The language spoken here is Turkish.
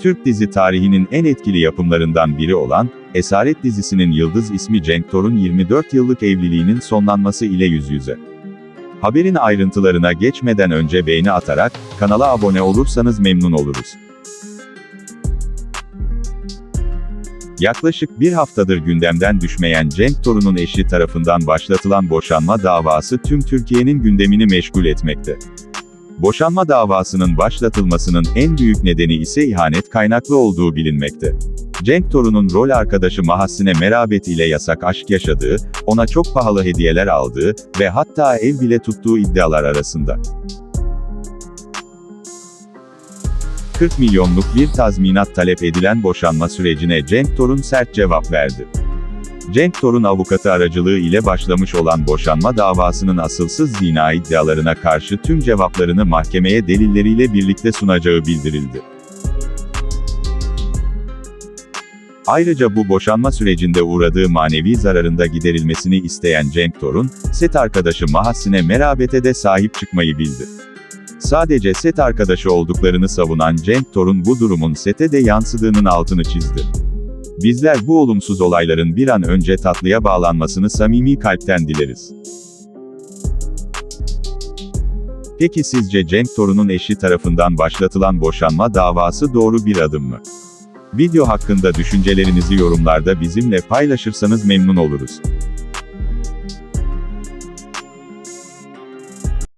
Türk dizi tarihinin en etkili yapımlarından biri olan, Esaret dizisinin yıldız ismi Cenk Torun 24 yıllık evliliğinin sonlanması ile yüz yüze. Haberin ayrıntılarına geçmeden önce beğeni atarak, kanala abone olursanız memnun oluruz. Yaklaşık bir haftadır gündemden düşmeyen Cenk Torun'un eşi tarafından başlatılan boşanma davası tüm Türkiye'nin gündemini meşgul etmekte. Boşanma davasının başlatılmasının en büyük nedeni ise ihanet kaynaklı olduğu bilinmekte. Cenk Torun'un rol arkadaşı Mahassine Merabet ile yasak aşk yaşadığı, ona çok pahalı hediyeler aldığı ve hatta ev bile tuttuğu iddialar arasında. 40 milyonluk bir tazminat talep edilen boşanma sürecine Cenk Torun sert cevap verdi. Cenk Torun avukatı aracılığı ile başlamış olan boşanma davasının asılsız zina iddialarına karşı tüm cevaplarını mahkemeye delilleriyle birlikte sunacağı bildirildi. Ayrıca bu boşanma sürecinde uğradığı manevi zararında giderilmesini isteyen Cenk Torun, set arkadaşı Mahassine Merabet'e de sahip çıkmayı bildi. Sadece set arkadaşı olduklarını savunan Cenk Torun bu durumun sete de yansıdığının altını çizdi. Bizler bu olumsuz olayların bir an önce tatlıya bağlanmasını samimi kalpten dileriz. Peki sizce Cenk Torun'un eşi tarafından başlatılan boşanma davası doğru bir adım mı? Video hakkında düşüncelerinizi yorumlarda bizimle paylaşırsanız memnun oluruz.